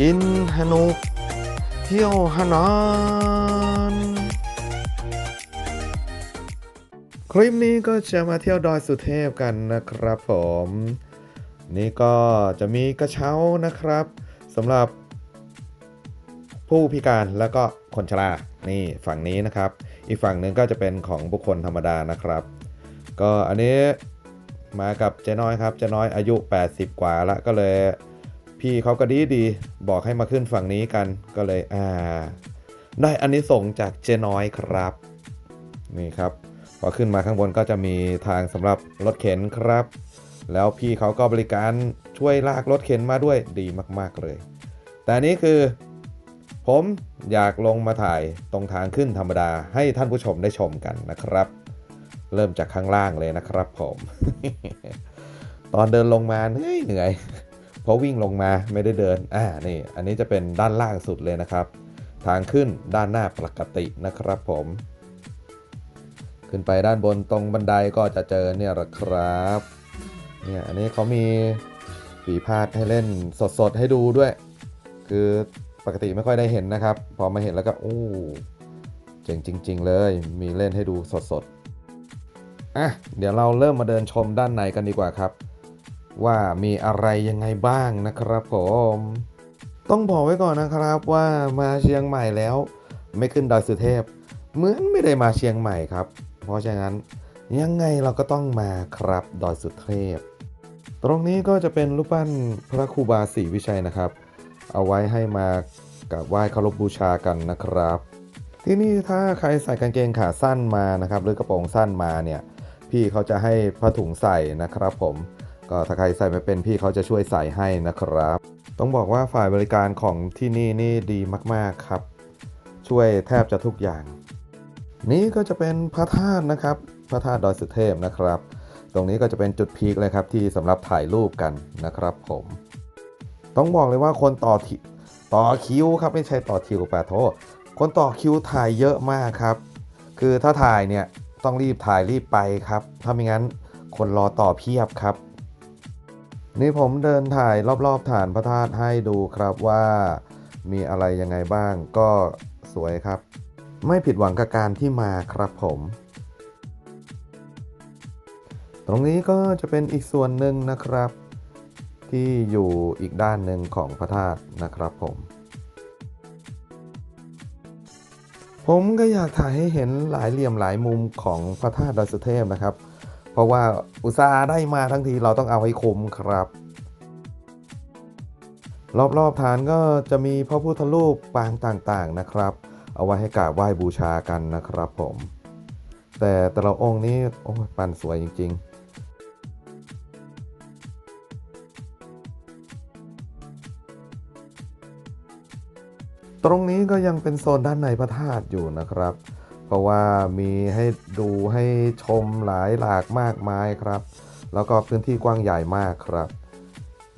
กินฮนุกเที่ยวฮานานคลิปนี้ก็จะมาเที่ยวดอยสุเทพกันนะครับผม นี่ก็จะมีกระเช้านะครับสำหรับผู้พิการแล้วก็คนชรา นี่ฝั่งนี้นะครับ อีกฝั่งหนึ่งก็จะเป็นของบุคคลธรรมดานะครับ ก็อันนี้มากับเจ๊น้อยครับ เจ๊น้อยอายุ 80 กว่าแล้วก็เลย พี่เขาก็ดีดีบอกให้มาขึ้นฝั่งนี้กันก็เลยอ่า ได้อันนี้ส่งจากเจน้อยครับ นี่ครับ พอขึ้นมาข้างบนก็จะมีทางสำหรับรถเข็นครับ แล้วพี่เขาก็บริการช่วยลากรถเข็นมาด้วยดีมาก ๆเลย แต่นี้คือ ผมอยากลงมาถ่ายตรงทางขึ้นธรรมดาให้ท่านผู้ชมได้ชมกันนะครับ เริ่มจากข้างล่างเลยนะครับผม ตอนเดินลงมาเหนื่อยเหนื่อย เพราะวิ่งลงมาไม่ได้เดินอ่านี่อันนี้จะเป็นด้านล่างสุดเลยนะครับ ทางขึ้นด้านหน้าปกตินะครับผม ขึ้นไปด้านบนตรงบันไดก็จะเจอเนี่ยละครับเนี่ยอันนี้เขามีปีพาดให้เล่นสดๆให้ดูด้วย คือปกติไม่ค่อยได้เห็นนะครับ พอมาเห็นแล้วก็โอ้เจ๋งจริง ๆ เลย มีเล่นให้ดูสดๆอะเดี๋ยวเราเริ่มมาเดินชมด้านในกันดีกว่าครับ ว่ามีอะไรยังไงบ้างนะครับผมต้องบอกไว้ก่อนนะครับว่ามาเชียงใหม่แล้ว ไม่ขึ้นดอยสุเทพ เหมือนไม่ได้มาเชียงใหม่ครับ เพราะฉะนั้นยังไงเราก็ต้องมาครับดอยสุเทพ ตรงนี้ก็จะเป็นรูปปั้นพระครูบาศรีวิชัยนะครับ เอาไว้ให้มากราบไหว้เคารพบูชากันนะครับ ที่นี่ถ้าใครใส่กางเกงขาสั้นมานะครับ หรือกระโปรงสั้นมาเนี่ยพี่เขาจะให้ผ้าถุงใส่นะครับผม ก็ถ้าใครใส่ไม่เป็นพี่เขาจะช่วยใส่ให้นะครับ ต้องบอกว่าฝ่ายบริการของที่นี่นี่ดีมากๆครับ ช่วยแทบจะทุกอย่าง นี่ก็จะเป็นพระธาตุนะครับ พระธาตุดอยสุเทพนะครับ ตรงนี้ก็จะเป็นจุดพีคเลยครับที่สำหรับถ่ายรูปกันนะครับผม ต้องบอกเลยว่าคนต่อคิต่อคิวครับไม่ใช่ต่อคิวแปดโทษคนต่อคิวถ่ายเยอะมากครับ คือถ้าถ่ายเนี่ยต้องรีบถ่ายรีบไปครับ ถ้าไม่งั้นคนรอต่อเพียบครับ นี่ผมเดินถ่ายรอบๆฐานพระธาตุให้ดูครับว่ามีอะไรยังไงบ้างก็สวยครับ ไม่ผิดหวังกับการที่มาครับผม ตรงนี้ก็จะเป็นอีกส่วนหนึ่งนะครับ ที่อยู่อีกด้านหนึ่งของพระธาตุนะครับผม ผมก็อยากถ่ายให้เห็นหลายเหลี่ยมหลายมุมของพระธาตุดอยสุเทพนะครับ เพราะว่าอุตสาห์ได้มาทั้งทีเราต้องเอาให้คมครับ รอบๆฐานก็จะมีพระพุทธรูปปางต่างๆนะครับ เอาไว้ให้กราบไหว้บูชากันนะครับผม แต่แต่ละองค์นี้โอ้ยปันสวยจริง ๆตรงนี้ก็ยังเป็นโซนด้านในพระธาตุอยู่นะครับ ราะว่ามีให้ดูให้ชมหลายหลากมากมายครับ แล้วก็พื้นที่กว้างใหญ่มากครับ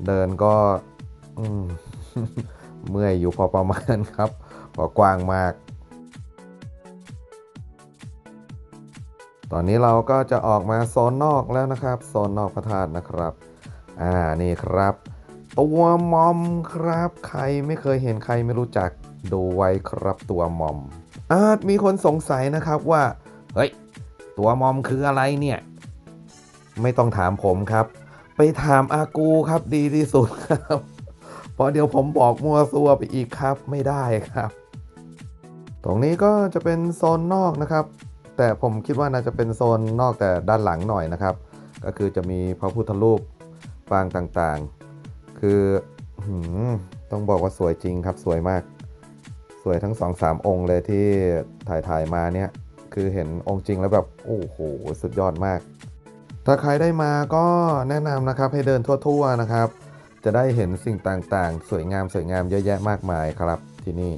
เดินก็เมื่อยอยู่พอประมาณครับพอกว้างมาก ตอนนี้เราก็จะออกมาโซนนอกแล้วนะครับโซนนอกพระธาตุนะครับ อ่านี่ครับ ตัวมอมครับ ใครไม่เคยเห็นใครไม่รู้จักดูไว้ครับตัวมอม อาจมีคนสงสัยนะครับว่า เฮ้ย ตัวมอมคืออะไรเนี่ย ไม่ต้องถามผมครับ ไปถามอากูครับดีที่สุดครับเพราะเดี๋ยวผมบอกมัวซัวไปอีกครับไม่ได้ครับ ตรงนี้ก็จะเป็นโซนนอกนะครับ แต่ผมคิดว่าน่าจะเป็นโซนนอกแต่ด้านหลังหน่อยนะครับ ก็คือจะมีพระพุทธรูปปางต่างๆ คือต้องบอกว่าสวยจริงครับสวยมาก วยทั้งสองสามองค์เลยที่ถ่ายถ่ายมาเนี่ย คือเห็นองค์จริงแล้วแบบ โอ้โห สุดยอดมาก ถ้าใครได้มาก็แนะนำนะครับให้เดินทั่วๆนะครับ จะได้เห็นสิ่งต่างๆ สวยงามสวยงามเยอะแยะมากมายครับที่นี่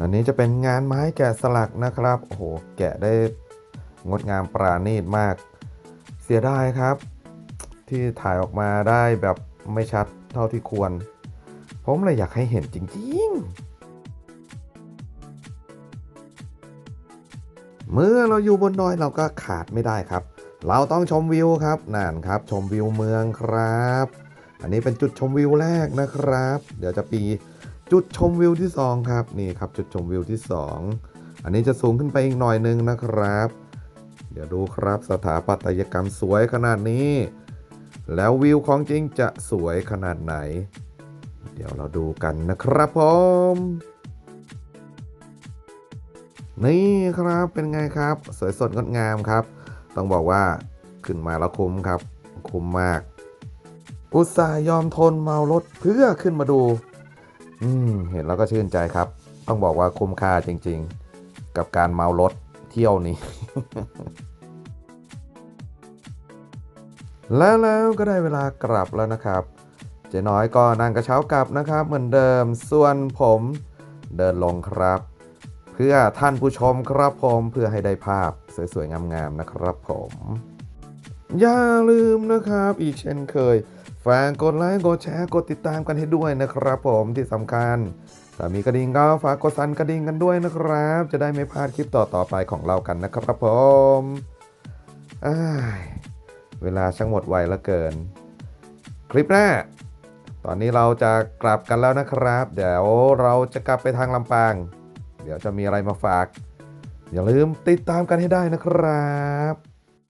อันนี้จะเป็นงานไม้แกะสลักนะครับ โอ้โห แกะได้งดงามปราณีตมาก เสียดายครับ ที่ถ่ายออกมาได้แบบ ไม่ชัดเท่าที่ควร ผมเลยอยากให้เห็นจริงๆ เมื่อเราอยู่บนดอยเราก็ขาดไม่ได้ครับ เราต้องชมวิวครับนั่นครับ ชมวิวเมืองครับ อันนี้เป็นจุดชมวิวแรกนะครับ เดี๋ยวจะปีจุดชมวิวที่สองครับนี่ครับ จุดชมวิวที่สองอันนี้จะสูงขึ้นไปอีกหน่อยนึงนะครับ เดี๋ยวดูครับสถาปัตยกรรมสวยขนาดนี้ แล้ววิวของจริงจะสวยขนาดไหน เดี๋ยวเราดูกันนะครับผมนี่ครับเป็นไงครับ สวยสดงดงามครับ ต้องบอกว่าขึ้นมาแล้วคุ้มครับ คุ้มมาก อุตส่าห์ยอมทนเมารถเพื่อขึ้นมาดู อืมเห็นแล้วก็ชื่นใจครับ ต้องบอกว่าคุ้มค่าจริงๆ กับการเมารถเที่ยวนี้ แล้วแล้วก็ได้เวลากลับแล้วนะครับ เจ๊น้อยก็นั่งกระเช้ากลับนะครับ เหมือนเดิมส่วนผมเดินลงครับ เพื่อท่านผู้ชมครับผมเพื่อให้ได้ภาพสวยๆงามๆนะครับผม อย่าลืมนะครับ อีกเช่นเคยฝากกดไลค์กดแชร์กดติดตามกันให้ด้วยนะครับ ผมที่สำคัญถ้ามีกระดิ่งก็ฝากกดสั่นกระดิ่งกันด้วยนะครับ จะได้ไม่พลาดคลิปต่อๆไปของเรากันนะครับผมอ้า เวลาช่างหมดไวเหลือเกิน คลิปหน้า ตอนนี้เราจะกลับกันแล้วนะครับ เดี๋ยวเราจะกลับไปทางลำปาง เดี๋ยวจะมีอะไรมาฝาก อย่าลืมติดตามกันให้ได้นะครับ